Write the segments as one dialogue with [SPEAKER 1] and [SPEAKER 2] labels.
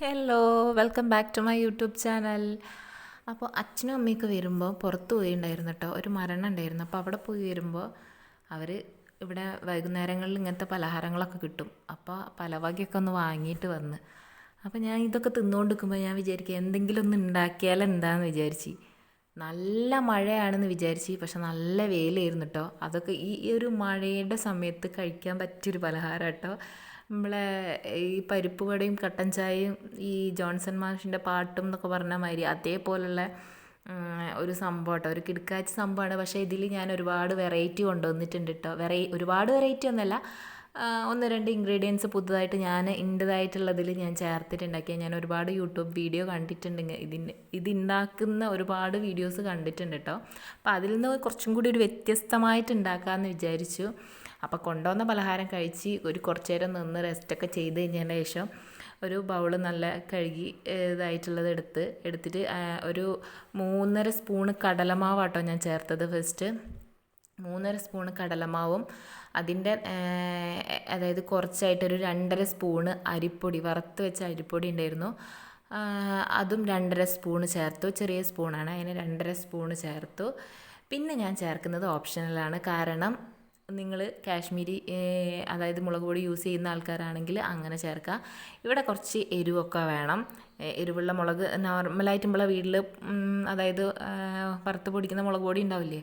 [SPEAKER 1] Hello welcome back to my YouTube channel അപ്പോൾ അച്ഛനും അമ്മയൊക്കെ വരുമ്പോൾ പുറത്ത് പോയി പോയിണ്ടായിരുന്നു കേട്ടോ ഒരു മരണം ഉണ്ടായിരുന്നു. അപ്പോൾ അവിടെ പോയി വരുമ്പോൾ അവർ ഇവിടെ വൈകുന്നേരങ്ങളിൽ ഇങ്ങനത്തെ പലഹാരങ്ങളൊക്കെ കിട്ടും. അപ്പോൾ പലവകയൊക്കെ ഒന്ന് വാങ്ങിയിട്ട് വന്ന്. അപ്പോൾ ഞാൻ ഇതൊക്കെ തിന്നുകൊണ്ടിരിക്കുമ്പോൾ ഞാൻ വിചാരിക്കുക എന്തെങ്കിലും ഒന്ന് ഉണ്ടാക്കിയാൽ എന്താണെന്ന് വിചാരിച്ച്. നല്ല മഴയാണെന്ന് വിചാരിച്ചു പക്ഷെ നല്ല വെയിലായിരുന്നു കേട്ടോ അതൊക്കെ ഈ ഒരു മഴയുടെ സമയത്ത് കഴിക്കാൻ പറ്റിയൊരു പലഹാരം കേട്ടോ നമ്മളെ ഈ പരിപ്പ് വടയും കട്ടൻ ചായയും ഈ ജോൺസൺ മാഷിന്റെ പാട്ടും എന്നൊക്കെ പറഞ്ഞ മാതിരി അതേപോലുള്ള ഒരു സംഭവം കേട്ടോ. ഒരു കിടക്കാച്ച സംഭവമാണ്. പക്ഷേ ഇതിൽ ഞാൻ ഒരുപാട് വെറൈറ്റി കൊണ്ടുവന്നിട്ടുണ്ട് കേട്ടോ. വെറൈ ഒരുപാട് വെറൈറ്റി ഒന്നുമല്ല ഒന്ന് രണ്ട് ഇൻഗ്രീഡിയൻസ് പുതുതായിട്ട് ഞാൻ ഇന്റേതായിട്ടുള്ളതിൽ ഞാൻ ചേർത്തിട്ടുണ്ടാക്കിയ. ഞാൻ ഒരുപാട് യൂട്യൂബ് വീഡിയോ കണ്ടിട്ടുണ്ട് ഇതിന് ഇതുണ്ടാക്കുന്ന ഒരുപാട് വീഡിയോസ് കണ്ടിട്ടുണ്ട് കേട്ടോ. അപ്പോൾ അതിൽ നിന്ന് കുറച്ചും കൂടി ഒരു വ്യത്യസ്തമായിട്ട് ഉണ്ടാക്കാമെന്ന് വിചാരിച്ചു. അപ്പോൾ കൊണ്ടുവന്ന പലഹാരം കഴിച്ച് ഒരു കുറച്ച് നേരം നിന്ന് റെസ്റ്റൊക്കെ ചെയ്ത് കഴിഞ്ഞതിന് ശേഷം ഒരു ബൗൾ നല്ല കഴുകി ഇതായിട്ടുള്ളത് എടുത്ത് എടുത്തിട്ട് ഒരു മൂന്നര സ്പൂണ് കടലമാവാട്ടോ ഞാൻ ചേർത്തത് ഫസ്റ്റ് മൂന്നര സ്പൂണ് കടലമാവും. അതിന്റെ അതായത് കുറച്ചായിട്ടൊരു രണ്ടര സ്പൂണ് അരിപ്പൊടി വറുത്ത് വെച്ച അരിപ്പൊടി ഉണ്ടായിരുന്നു. അതും രണ്ടര സ്പൂണ് ചേർത്തു. ചെറിയ സ്പൂണാണ് അതിന് രണ്ടര സ്പൂണ് ചേർത്തു. പിന്നെ ഞാൻ ചേർക്കുന്നത് ഓപ്ഷണലാണ് കാരണം നിങ്ങൾ കാശ്മീരി അതായത് മുളക് പൊടി യൂസ് ചെയ്യുന്ന ആൾക്കാരാണെങ്കിൽ അങ്ങനെ ചേർക്കുക ഇവിടെ കുറച്ച് എരിവൊക്കെ വേണം. എരിവുള്ള മുളക് നോർമലായിട്ട് നമ്മളെ വീട്ടിൽ അതായത് വറുത്ത് പൊടിക്കുന്ന മുളക് പൊടി ഉണ്ടാവില്ലേ?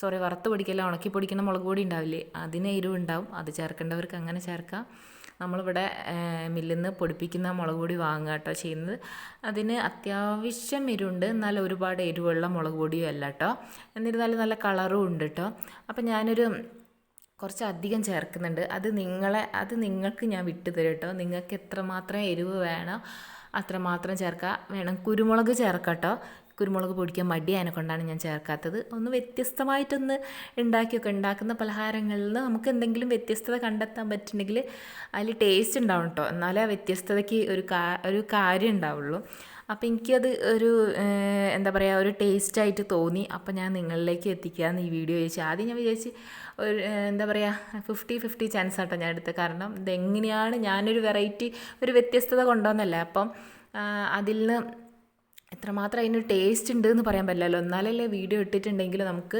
[SPEAKER 1] സോറി വറുത്ത് പൊടിക്കല്ല ഉണക്കി പൊടിക്കുന്ന മുളക് പൊടി ഉണ്ടാവില്ലേ? അതിന് എരിവുണ്ടാവും അത് ചേർക്കേണ്ടവർക്ക് അങ്ങനെ ചേർക്കാം. നമ്മളിവിടെ മില്ലിൽ നിന്ന് പൊടിപ്പിക്കുന്ന മുളക് പൊടി വാങ്ങുക കേട്ടോ ചെയ്യുന്നത്. അതിന് അത്യാവശ്യം എരിവുണ്ട്. എന്നാൽ ഒരുപാട് എരിവുള്ള മുളക് പൊടിയും അല്ല കേട്ടോ. എന്നിരുന്നാലും നല്ല കളറും ഉണ്ട് കേട്ടോ. അപ്പം ഞാനൊരു കുറച്ച് അധികം ചേർക്കുന്നുണ്ട്. അത് നിങ്ങളെ അത് നിങ്ങൾക്ക് ഞാൻ വിട്ടു തരും കേട്ടോ. നിങ്ങൾക്ക് എത്രമാത്രം എരിവ് വേണം അത്രമാത്രം ചേർക്കുക. വേണം കുരുമുളക് ചേർക്കട്ടോ കുരുമുളക് പൊടിക്കാൻ മടിയായതിനെ കൊണ്ടാണ് ഞാൻ ചേർക്കാത്തത്. ഒന്ന് വ്യത്യസ്തമായിട്ടൊന്ന് ഉണ്ടാക്കിയൊക്കെ ഉണ്ടാക്കുന്ന പലഹാരങ്ങളിൽ നിന്ന് നമുക്ക് എന്തെങ്കിലും വ്യത്യസ്തത കണ്ടെത്താൻ പറ്റുന്നെങ്കിൽ അതിൽ ടേസ്റ്റ് ഉണ്ടാവും കേട്ടോ. എന്നാലേ ആ വ്യത്യസ്തതയ്ക്ക് ഒരു കാ ഒരു കാര്യം ഉണ്ടാവുള്ളൂ. അപ്പോൾ എനിക്കത് ഒരു എന്താ പറയുക ഒരു ടേസ്റ്റായിട്ട് തോന്നി. അപ്പോൾ ഞാൻ നിങ്ങളിലേക്ക് എത്തിക്കാമെന്ന് ഈ വീഡിയോ ചോദിച്ചു ആദ്യം ഞാൻ വിചാരിച്ച് ഒരു എന്താ പറയുക ഫിഫ്റ്റി ഫിഫ്റ്റി ചാൻസ് ആട്ടോ ഞാൻ എടുത്തത്. കാരണം ഇതെങ്ങനെയാണ് ഞാനൊരു വെറൈറ്റി ഒരു വ്യത്യസ്തത കൊണ്ടുവന്നല്ലേ അപ്പം അതിൽ നിന്ന് എത്രമാത്രം അതിന് ടേസ്റ്റ് ഉണ്ട് എന്ന് പറയാൻ പറ്റില്ലല്ലോ. എന്നാലല്ലേ വീഡിയോ ഇട്ടിട്ടുണ്ടെങ്കിൽ നമുക്ക്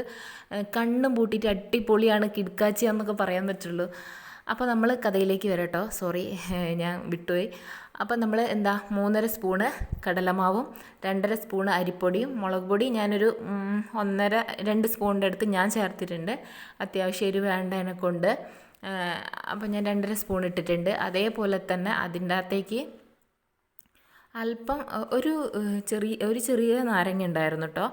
[SPEAKER 1] കണ്ണും പൂട്ടിയിട്ട് അടിപൊളിയാണ് കിടക്കാച്ചി എന്നൊക്കെ പറയാൻ പറ്റുള്ളൂ. അപ്പോൾ നമ്മൾ കഥയിലേക്ക് വരട്ടോ. സോറി ഞാൻ വിട്ടുപോയി. അപ്പോൾ നമ്മൾ എന്താ മൂന്നര സ്പൂണ് കടലമാവും രണ്ടര സ്പൂണ് അരിപ്പൊടിയും മുളക് പൊടി ഞാനൊരു ഒന്നര രണ്ട് സ്പൂണിന്റെ അടുത്ത് ഞാൻ ചേർത്തിട്ടുണ്ട്. അത്യാവശ്യം എരിവ് വേണ്ടതിനെ കൊണ്ട് അപ്പോൾ ഞാൻ രണ്ടര സ്പൂൺ ഇട്ടിട്ടുണ്ട്. അതേപോലെ തന്നെ അതിന്റെ അകത്തേക്ക് അല്പം ഒരു ചെറിയ ഒരു ചെറിയ നാരങ്ങ ഉണ്ടായിരുന്നു കേട്ടോ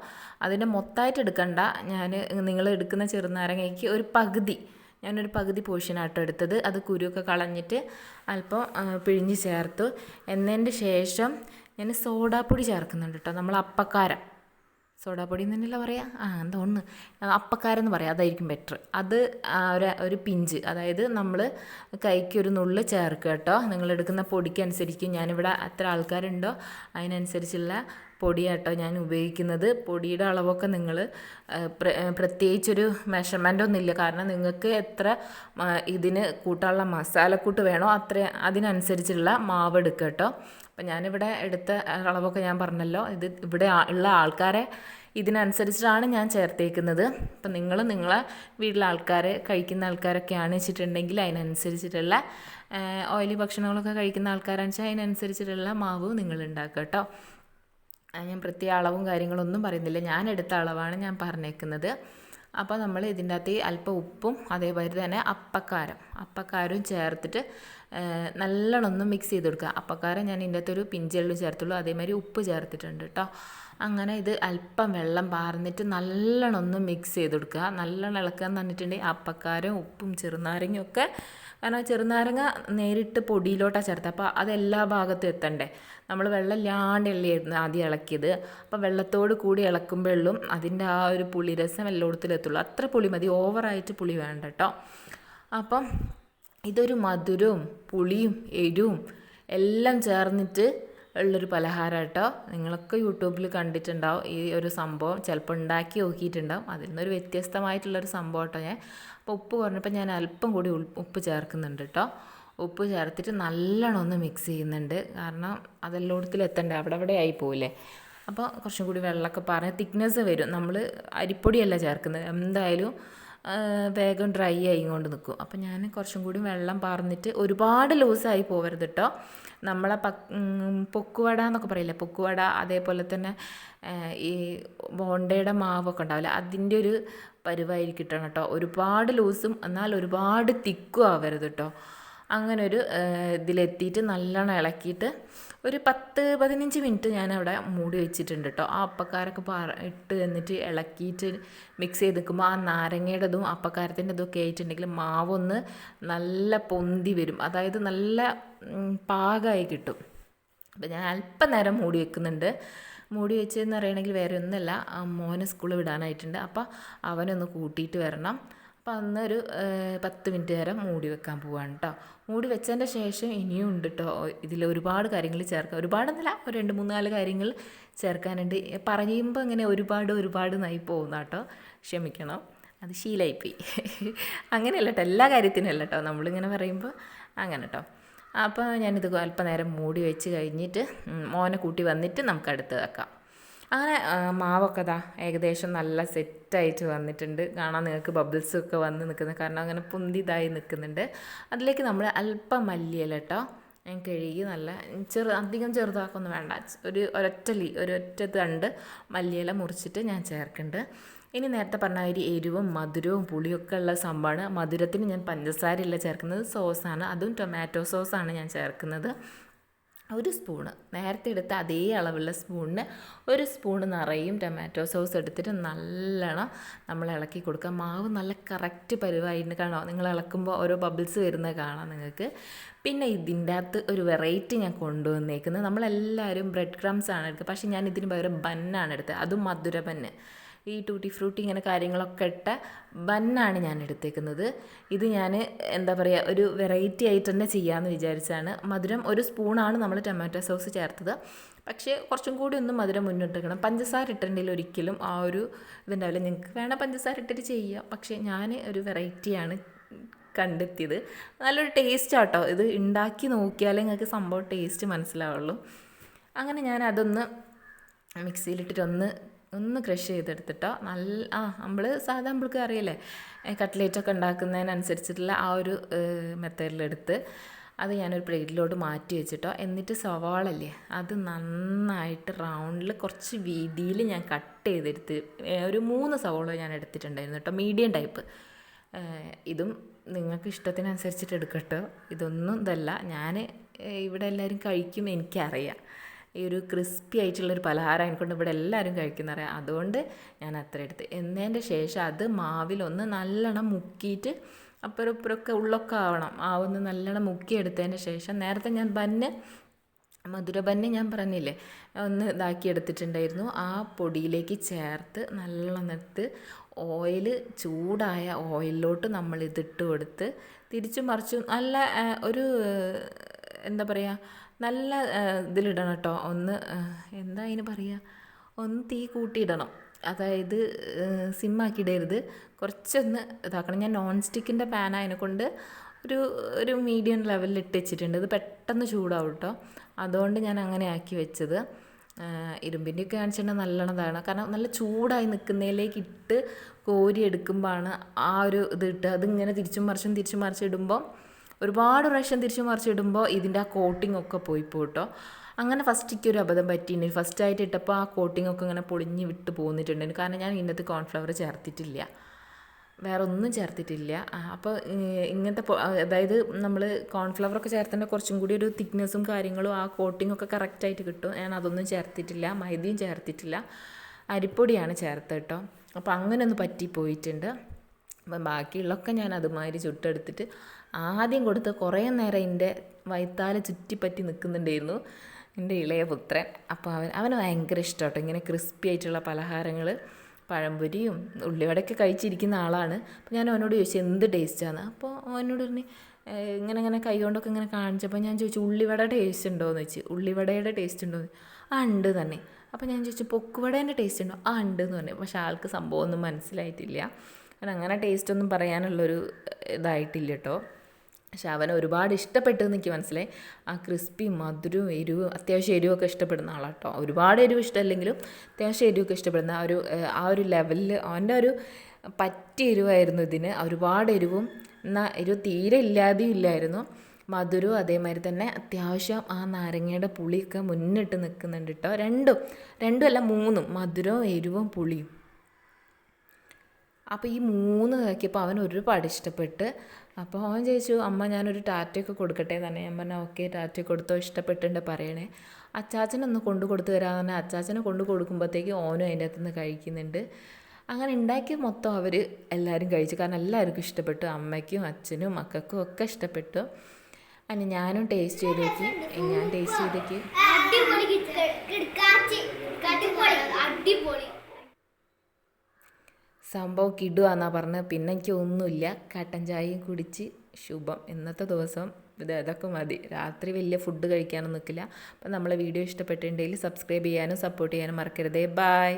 [SPEAKER 1] അതിന്റെ മൊത്തമായിട്ട് എടുക്കണ്ട. ഞാൻ നിങ്ങൾ എടുക്കുന്ന ചെറുനാരങ്ങയ്ക്ക് ഒരു പകുതി ഞാനൊരു പകുതി പോർഷനാട്ടോ എടുത്തത്. അത് കുരുവൊക്കെ കളഞ്ഞിട്ട് അല്പം പിഴിഞ്ഞ് ചേർത്തു. എന്നതിന്റെ ശേഷം ഞാൻ സോഡാപ്പൊടി ചേർക്കുന്നുണ്ട് കേട്ടോ നമ്മൾ അപ്പക്കാരം സോഡാപ്പൊടി എന്ന് തന്നെയല്ല പറയാം? ആ എന്താ ഒന്ന്. അപ്പക്കാരെന്ന് പറയാം അതായിരിക്കും ബെറ്റർ അത് ഒരു ഒരു പിഞ്ച്. അതായത് നമ്മൾ കൈക്ക് ഒരു നുള്ള് ചേർക്കുക കേട്ടോ. നിങ്ങളെടുക്കുന്ന പൊടിക്ക് അനുസരിക്കും. ഞാനിവിടെ എത്ര ആൾക്കാരുണ്ടോ? അതിനനുസരിച്ചുള്ള പൊടിയാട്ടോ ഞാൻ ഉപയോഗിക്കുന്നത്. പൊടിയുടെ അളവൊക്കെ നിങ്ങൾ പ്രത്യേകിച്ചൊരു മെഷർമെന്റ് ഒന്നുമില്ല കാരണം നിങ്ങൾക്ക് എത്ര ഇതിന് കൂട്ടാനുള്ള മസാലക്കൂട്ട് വേണോ അത്ര അതിനനുസരിച്ചുള്ള മാവ് എടുക്കുക കേട്ടോ. അപ്പം ഞാനിവിടെ എടുത്ത അളവൊക്കെ ഞാൻ പറഞ്ഞല്ലോ. ഇത് ഇവിടെ ഉള്ള ആൾക്കാരെ ഇതിനനുസരിച്ചിട്ടാണ് ഞാൻ ചേർത്തേക്കുന്നത്. അപ്പം നിങ്ങൾ നിങ്ങളെ വീട്ടിലെ ആൾക്കാരെ കഴിക്കുന്ന ആൾക്കാരൊക്കെ ആണ് വെച്ചിട്ടുണ്ടെങ്കിൽ അതിനനുസരിച്ചിട്ടുള്ള ഓയിലി ഭക്ഷണങ്ങളൊക്കെ കഴിക്കുന്ന ആൾക്കാരാണെന്ന് വെച്ചാൽ അതിനനുസരിച്ചിട്ടുള്ള മാവ് നിങ്ങൾ ഉണ്ടാക്കുക കേട്ടോ ഞാൻ പ്രത്യേക അളവും കാര്യങ്ങളൊന്നും പറയുന്നില്ല. ഞാൻ എടുത്ത അളവാണ് ഞാൻ പറഞ്ഞേക്കുന്നത്. അപ്പോൾ നമ്മൾ ഇതിന്റെ അകത്ത് അല്പം ഉപ്പും അതേപോലെ തന്നെ അപ്പക്കാരം അപ്പക്കാരവും ചേർത്തിട്ട് നല്ലോണം ഒന്ന് മിക്സ് ചെയ്ത് കൊടുക്കുക. അപ്പക്കാരം ഞാൻ ഇതിന്റെ അകത്തൊരു പിഞ്ചെള്ളും ചേർത്തുള്ളൂ. അതേമാതിരി ഉപ്പ് ചേർത്തിട്ടുണ്ട് കേട്ടോ അങ്ങനെ ഇത് അല്പം വെള്ളം പാർന്നിട്ട് നല്ലോണം ഒന്ന് മിക്സ് ചെയ്ത് കൊടുക്കുക. നല്ലോണം ഇളക്കുക എന്ന് പറഞ്ഞിട്ടുണ്ടെങ്കിൽ അപ്പക്കാരം ഉപ്പും ചെറുനാരങ്ങയും ഒക്കെ കാരണം ചെറുനാരങ്ങ നേരിട്ട് പൊടിയിലോട്ടാണ് ചേർത്തത് അപ്പോൾ അതെല്ലാ ഭാഗത്തും എത്തണ്ടേ? നമ്മൾ വെള്ളം ഇല്ലാണ്ടല്ലേ ആദ്യം ഇളക്കിയത്? അപ്പോൾ വെള്ളത്തോട് കൂടി ഇളക്കുമ്പോഴും അതിന്റെ ആ ഒരു പുളിരസം എല്ലായിടത്തിലെത്തുള്ളൂ അത്ര പുളി മതി. ഓവറായിട്ട് പുളി വേണ്ട കേട്ടോ അപ്പം ഇതൊരു മധുരവും പുളിയും എരിവും എല്ലാം ചേർന്നിട്ട് ഉള്ളൊരു പലഹാരം കേട്ടോ നിങ്ങളൊക്കെ യൂട്യൂബിൽ കണ്ടിട്ടുണ്ടാവും ഈ ഒരു സംഭവം. ചിലപ്പോൾ ഉണ്ടാക്കി നോക്കിയിട്ടുണ്ടാവും. അതിൽ നിന്നൊരു വ്യത്യസ്തമായിട്ടുള്ളൊരു സംഭവം കേട്ടോ ഞാൻ. അപ്പോൾ ഉപ്പ് കുറഞ്ഞപ്പോൾ ഞാൻ അല്പം കൂടി ഉപ്പ് ചേർക്കുന്നുണ്ട് കേട്ടോ ഉപ്പ് ചേർത്തിട്ട് നല്ലോണം ഒന്ന് മിക്സ് ചെയ്യുന്നുണ്ട്. കാരണം അതെല്ലോടത്തിൽ എത്തണ്ടേ? അവിടെ അവിടെ ആയി പോവില്ലേ? അപ്പോൾ കുറച്ചും കൂടി വെള്ളമൊക്കെ പറഞ്ഞ് തിക്നെസ് വരും. നമ്മൾ അരിപ്പൊടിയല്ല ചേർക്കുന്നത്. എന്തായാലും വേഗം ഡ്രൈ ആയിക്കൊണ്ട് നിൽക്കും അപ്പം ഞാൻ കുറച്ചും കൂടി വെള്ളം പാർന്നിട്ട് ഒരുപാട് ലൂസായി പോകരുത് കേട്ടോ നമ്മളെ പ പൊക്കുവട എന്നൊക്കെ പറയില്ലേ? പൊക്കുവട അതേപോലെ തന്നെ ഈ ബോണ്ടയുടെ മാവൊക്കെ ഉണ്ടാവില്ല? അതിന്റെ ഒരു പരുവായിരിക്കും കിട്ടണം കേട്ടോ ഒരുപാട് ലൂസും എന്നാൽ ഒരുപാട് തിക്കും ആവരുത് കേട്ടോ അങ്ങനെ ഒരു ഇതിലെത്തിയിട്ട് നല്ലോണം ഇളക്കിയിട്ട് ഒരു പത്ത് പതിനഞ്ച് മിനിറ്റ് ഞാൻ അവിടെ മൂടി വെച്ചിട്ടുണ്ട് കേട്ടോ ആ അപ്പക്കാരൊക്കെ പറ ഇട്ട് എന്നിട്ട് ഇളക്കിയിട്ട് മിക്സ് ചെയ്ത് നിൽക്കുമ്പോൾ ആ നാരങ്ങയുടെതും അപ്പക്കാരത്തിന്റെ ഇതൊക്കെ ആയിട്ടുണ്ടെങ്കിൽ മാവൊന്ന് നല്ല പൊന്തി വരും. അതായത് നല്ല പാകമായി കിട്ടും. അപ്പം ഞാൻ അല്പം നേരം മൂടി വെക്കുന്നുണ്ട്. മൂടി വെച്ചതെന്ന് പറയണമെങ്കിൽ വേറെ ഒന്നുമല്ല മോനെ സ്കൂളിൽ വിടാനായിട്ടുണ്ട്. അപ്പോൾ അവനൊന്ന് കൂട്ടിയിട്ട് വരണം. അപ്പോൾ അന്ന് ഒരു പത്ത് മിനിറ്റ് നേരം മൂടി വെക്കാൻ പോവാണ് കേട്ടോ മൂടി വെച്ചതിന്റെ ശേഷം ഇനിയും ഉണ്ട് കേട്ടോ ഇതിൽ ഒരുപാട് കാര്യങ്ങൾ ചേർക്കാം ഒരുപാടെന്നല്ല ഒരു രണ്ട് മൂന്ന് നാല് കാര്യങ്ങൾ ചേർക്കാനുണ്ട്. പറയുമ്പോൾ ഇങ്ങനെ ഒരുപാട് ഒരുപാട് നായി പോകുന്ന കേട്ടോ ക്ഷമിക്കണം. അത് ശീലമായിപ്പോയി അങ്ങനെയല്ല കേട്ടോ എല്ലാ കാര്യത്തിനും അല്ല കേട്ടോ നമ്മളിങ്ങനെ പറയുമ്പോൾ അങ്ങനെ കേട്ടോ അപ്പോൾ ഞാനിത് അല്പനേരം മൂടി വെച്ച് കഴിഞ്ഞിട്ട് മോനെ കൂട്ടി വന്നിട്ട് നമുക്ക് അടുത്ത് വെക്കാം. അങ്ങനെ മാവൊക്കെ ദാ ഏകദേശം നല്ല സെറ്റായിട്ട് വന്നിട്ടുണ്ട്. കാണാൻ നിങ്ങൾക്ക് ബബിൾസ് ഒക്കെ വന്ന് നിൽക്കുന്നത് കാരണം അങ്ങനെ പുന്തിതായി നിൽക്കുന്നുണ്ട്. അതിലേക്ക് നമ്മൾ അല്പം മല്ലിയില കേട്ടോ ഞാൻ കഴുകി നല്ല ചെറു അധികം ചെറുതാക്കൊന്നും വേണ്ട. ഒരു ഒരൊറ്റ ലീ ഒരൊറ്റ തണ്ട് മല്ലിയില മുറിച്ചിട്ട് ഞാൻ ചേർക്കുന്നുണ്ട്. ഇനി നേരത്തെ പറഞ്ഞ ഒരു എരിവും മധുരവും പുളിയൊക്കെ ഉള്ള സംഭവമാണ്. മധുരത്തിന് ഞാൻ പഞ്ചസാരയില്ല ചേർക്കുന്നത് സോസാണ്. അതും ടൊമാറ്റോ സോസാണ് ഞാൻ ചേർക്കുന്നത്. ഒരു സ്പൂണ്. നേരത്തെ എടുത്ത അതേ അളവുള്ള സ്പൂണിന് ഒരു സ്പൂണ് നിറയും ടൊമാറ്റോ സോസ് എടുത്തിട്ട് നല്ലോണം നമ്മൾ ഇളക്കി കൊടുക്കുക. മാവ് നല്ല കറക്റ്റ് പരുവായിട്ട് കാണാം നിങ്ങൾ ഇളക്കുമ്പോൾ ഓരോ ബബിൾസ് വരുന്നത് കാണാം നിങ്ങൾക്ക്. പിന്നെ ഇതിന്റെ അകത്ത് ഒരു വെറൈറ്റി ഞാൻ കൊണ്ടുവന്നേക്കുന്നത്. നമ്മളെല്ലാവരും ബ്രെഡ് ക്രംസ് ആണ് എടുക്കുക. പക്ഷേ ഞാൻ ഇതിന് പകരം ബന്നാണ് എടുത്തത്. അതും മധുര ബന്ന് ഈ ടൂട്ടി ഫ്രൂട്ടി ഇങ്ങനെ കാര്യങ്ങളൊക്കെ ഇട്ട ബന്നാണ് ഞാൻ എടുത്തേക്കുന്നത്. ഇത് ഞാൻ എന്താ പറയുക ഒരു വെറൈറ്റി ആയിട്ട് തന്നെ ചെയ്യാമെന്ന് വിചാരിച്ചാണ്. മധുരം ഒരു സ്പൂണാണ് നമ്മൾ ടൊമാറ്റോ സോസ് ചേർത്തത്. പക്ഷേ കുറച്ചും കൂടി ഒന്ന് മധുരം മുന്നോട്ട് വെക്കണം പഞ്ചസാര ഇട്ടിട്ടുണ്ടെങ്കിൽ ഒരിക്കലും ആ ഒരു ഇതുണ്ടാവില്ല. നിങ്ങൾക്ക് വേണം പഞ്ചസാര ഇട്ടിട്ട് ചെയ്യുക പക്ഷേ ഞാൻ ഒരു വെറൈറ്റിയാണ് കണ്ടെത്തിയത്. നല്ലൊരു ടേസ്റ്റ് ആട്ടോ. ഇത് ഉണ്ടാക്കി നോക്കിയാലേ നിങ്ങൾക്ക് സംഭവം ടേസ്റ്റ് മനസ്സിലാവുള്ളൂ. അങ്ങനെ ഞാൻ അതൊന്ന് മിക്സിയിലിട്ടിട്ട് ഒന്ന് ക്രഷ് ചെയ്തെടുത്തിട്ടോ. നല്ല ആ നമ്മൾ സാധാ നമ്മൾക്ക് അറിയില്ലേ കട്ട്ലേറ്റ് ഒക്കെ ഉണ്ടാക്കുന്നതിനനുസരിച്ചിട്ടുള്ള ആ ഒരു മെത്തേഡിലെടുത്ത് അത് ഞാനൊരു പ്ലേറ്റിലോട്ട് മാറ്റി വെച്ചിട്ടോ. എന്നിട്ട് സവാളല്ലേ അത് നന്നായിട്ട് റൗണ്ടിൽ കുറച്ച് വീതിയിൽ ഞാൻ കട്ട് ചെയ്തെടുത്ത് ഒരു മൂന്ന് സവാള ഞാൻ എടുത്തിട്ടുണ്ടായിരുന്നു കേട്ടോ മീഡിയം ടൈപ്പ് ഇതും നിങ്ങൾക്ക് ഇഷ്ടത്തിനനുസരിച്ചിട്ട് എടുക്കട്ടോ. ഇതൊന്നും ഇതല്ല. ഞാൻ ഇവിടെ എല്ലാവരും കഴിക്കും എനിക്കറിയാം. ഈ ഒരു ക്രിസ്പി ആയിട്ടുള്ളൊരു പലഹാരം ആയിക്കൊണ്ട് ഇവിടെ എല്ലാവരും കഴിക്കുന്നറിയാം അതുകൊണ്ട് ഞാൻ അത്ര എടുത്ത്. എന്നതിന്റെ ശേഷം അത് മാവിലൊന്ന് നല്ലോണം മുക്കിയിട്ട് അപ്പുറം ഇപ്പുറമൊക്കെ ഉള്ളൊക്കെ ആവണം. ആ ഒന്ന് നല്ലോണം മുക്കിയെടുത്തതിന് ശേഷം നേരത്തെ ഞാൻ ബന്ന് മധുര ബന്ന് ഞാൻ പറഞ്ഞില്ലേ ഒന്ന് ഇതാക്കി എടുത്തിട്ടുണ്ടായിരുന്നു. ആ പൊടിയിലേക്ക് ചേർത്ത് നല്ലോണം എടുത്ത് ഓയിൽ ചൂടായ ഓയിലിലോട്ട് നമ്മൾ ഇതിട്ട് കൊടുത്ത് തിരിച്ചും മറിച്ചും നല്ല ഒരു എന്താ പറയുക നല്ല ഇതിലിടണം കേട്ടോ. ഒന്ന് എന്താ അതിന് പറയുക ഒന്ന് തീ കൂട്ടിയിടണം. അതായത് സിമ്മാക്കിയിടരുത് കുറച്ചൊന്ന് ഇതാക്കണം. ഞാൻ നോൺ സ്റ്റിക്കിന്റെ പാനായതിനെ കൊണ്ട് ഒരു ഒരു മീഡിയം ലെവലിൽ ഇട്ട് വെച്ചിട്ടുണ്ട്. ഇത് പെട്ടെന്ന് ചൂടാവും കേട്ടോ. അതുകൊണ്ട് ഞാൻ അങ്ങനെ ആക്കി വെച്ചത്. ഇരുമ്പിന്റെയൊക്കെ കാണിച്ചിട്ടുണ്ടെങ്കിൽ നല്ലതാണ് കാരണം നല്ല ചൂടായി നിൽക്കുന്നതിലേക്ക് ഇട്ട് കോരി എടുക്കുമ്പോഴാണ് ആ ഒരു ഇത് ഇട്ട് അതിങ്ങനെ തിരിച്ചും മറിച്ചും തിരിച്ചും മറിച്ചും ഇടുമ്പോൾ ഒരുപാട് പ്രാവശ്യം തിരിച്ചു മറിച്ച് ഇടുമ്പോൾ ഇതിന്റെ ആ കോട്ടിംഗ് ഒക്കെ പോയി പോട്ടോ അങ്ങനെ ഫസ്റ്റിക്ക് ഒരു അബദ്ധം പറ്റിയിട്ടുണ്ട്. ഫസ്റ്റ് ആയിട്ട് ഇട്ടപ്പോൾ ആ കോട്ടിംഗ് ഒക്കെ ഇങ്ങനെ പൊളിഞ്ഞ് വിട്ട് പോന്നിട്ടുണ്ട് കാരണം ഞാൻ ഇന്നത്തെ കോൺഫ്ലവർ ചേർത്തിട്ടില്ല. വേറെ ഒന്നും ചേർത്തിട്ടില്ല. അപ്പോൾ ഇങ്ങനത്തെ അതായത് നമ്മൾ കോൺഫ്ലവർ ഒക്കെ ചേർത്തേണ്ട കുറച്ചും കൂടി ഒരു തിക്നെസ്സും കാര്യങ്ങളും ആ കോട്ടിംഗ് ഒക്കെ കറക്റ്റായിട്ട് കിട്ടും. ഞാൻ അതൊന്നും ചേർത്തിട്ടില്ല. മൈദയും ചേർത്തിട്ടില്ല. അരിപ്പൊടിയാണ് ചേർത്ത് കേട്ടോ അപ്പോൾ അങ്ങനെ ഒന്ന് പറ്റിപ്പോയിട്ടുണ്ട്. അപ്പം ബാക്കിയുള്ളൊക്കെ ഞാൻ അതുമാതിരി ചുട്ടെടുത്തിട്ട് ആദ്യം കൊടുത്ത് കുറേ നേരം എന്റെ വൈത്താല ചുറ്റിപ്പറ്റി നിൽക്കുന്നുണ്ടായിരുന്നു. എന്റെ ഇളയ പുത്രൻ. അപ്പോൾ അവൻ അവന് ഭയങ്കര ഇഷ്ടമാട്ടോ. ഇങ്ങനെ ക്രിസ്പി ആയിട്ടുള്ള പലഹാരങ്ങൾ പഴംപൊരിയും ഉള്ളിവടയൊക്കെ കഴിച്ചിരിക്കുന്ന ആളാണ്. അപ്പോൾ ഞാൻ അവനോട് ചോദിച്ചു എന്ത് ടേസ്റ്റാണ്? അപ്പോൾ അവനോട് പറഞ്ഞു ഇങ്ങനെ ഇങ്ങനെ കൈ കൊണ്ടൊക്കെ ഇങ്ങനെ കാണിച്ചപ്പോൾ ഞാൻ ചോദിച്ചു ഉള്ളിവട ടേസ്റ്റ് ഉണ്ടോയെന്ന് ചോദിച്ചു. ഉള്ളിവടയുടെ ടേസ്റ്റ് ഉണ്ടോ? ആ ഉണ്ട് തന്നെ. അപ്പോൾ ഞാൻ ചോദിച്ചു പൊക്കുവടേന്റെ ടേസ്റ്റ് ഉണ്ടോ? ആ ഉണ്ട് എന്ന് പറഞ്ഞു. പക്ഷേ ആൾക്ക് സംഭവമൊന്നും മനസ്സിലായിട്ടില്ല. കാരണം അങ്ങനെ ടേസ്റ്റ് ഒന്നും പറയാനുള്ളൊരു ഇതായിട്ടില്ല കേട്ടോ. പക്ഷെ അവൻ ഒരുപാട് ഇഷ്ടപ്പെട്ടു എനിക്ക് മനസ്സിലായി. ആ ക്രിസ്പി മധുരവും എരിവും അത്യാവശ്യം എരിവൊക്കെ ഇഷ്ടപ്പെടുന്ന ആളാട്ടോ. ഒരുപാട് എരിവ് ഇഷ്ടമല്ലെങ്കിലും അത്യാവശ്യം എരിവൊക്കെ ഇഷ്ടപ്പെടുന്ന ആ ഒരു ആ ഒരു ലെവലിൽ അവന്റെ ഒരു പറ്റിയ എരിവായിരുന്നു ഇതിന്. ഒരുപാട് എരിവും എന്നാൽ എരിവ് തീരെ ഇല്ലാതെയും ഇല്ലായിരുന്നു. മധുരവും അതേമാതിരി തന്നെ അത്യാവശ്യം ആ നാരങ്ങയുടെ പുളിയൊക്കെ മുന്നിട്ട് നിൽക്കുന്നുണ്ട് കേട്ടോ. രണ്ടും രണ്ടും അല്ല മൂന്നും മധുരവും എരിവും പുളിയും. അപ്പോൾ ഈ മൂന്ന് നോക്കിയപ്പോൾ അവൻ ഒരുപാട് ഇഷ്ടപ്പെട്ട്. അപ്പോൾ അവൻ ചോദിച്ചു അമ്മ ഞാനൊരു ടാറ്റയൊക്കെ കൊടുക്കട്ടെ? തന്നെ ഞാൻ പറഞ്ഞു ഓക്കെ ടാറ്റ കൊടുത്തോ ഇഷ്ടപ്പെട്ടുണ്ട് പറയണേ. അച്ചാച്ചനൊന്ന് കൊണ്ടു കൊടുത്തു തരാമെന്ന് പറഞ്ഞാൽ അച്ചാച്ചനെ കൊണ്ടു കൊടുക്കുമ്പോഴത്തേക്ക് ഓനും അതിന്റെ അകത്തുനിന്ന് കഴിക്കുന്നുണ്ട്. അങ്ങനെ ഉണ്ടാക്കിയ മൊത്തം അവർ എല്ലാവരും കഴിച്ചു. കാരണം എല്ലാവർക്കും ഇഷ്ടപ്പെട്ടു. അമ്മയ്ക്കും അച്ഛനും മക്കൾക്കും ഒക്കെ ഇഷ്ടപ്പെട്ടു. അതിന് ഞാനും ടേസ്റ്റ് ചെയ്ത് നോക്കി. ഞാൻ ടേസ്റ്റ്
[SPEAKER 2] ചെയ്തേക്ക് അടിപൊളി അടിപൊളി.
[SPEAKER 1] സംഭവം കിടുവാന്നാ പറഞ്ഞത്. പിന്നെ എനിക്ക് ഒന്നുമില്ല. കട്ടൻ ചായയും കുടിച്ച് ശുഭം. ഇന്നത്തെ ദിവസം ഇത് അതൊക്കെ മതി. രാത്രി വലിയ ഫുഡ് കഴിക്കാനൊന്നും നിൽക്കില്ല അപ്പം നമ്മളെ വീഡിയോ ഇഷ്ടപ്പെട്ടിട്ടുണ്ടെങ്കിൽ സബ്സ്ക്രൈബ് ചെയ്യാനും സപ്പോർട്ട് ചെയ്യാനും മറക്കരുതേ. ബായ്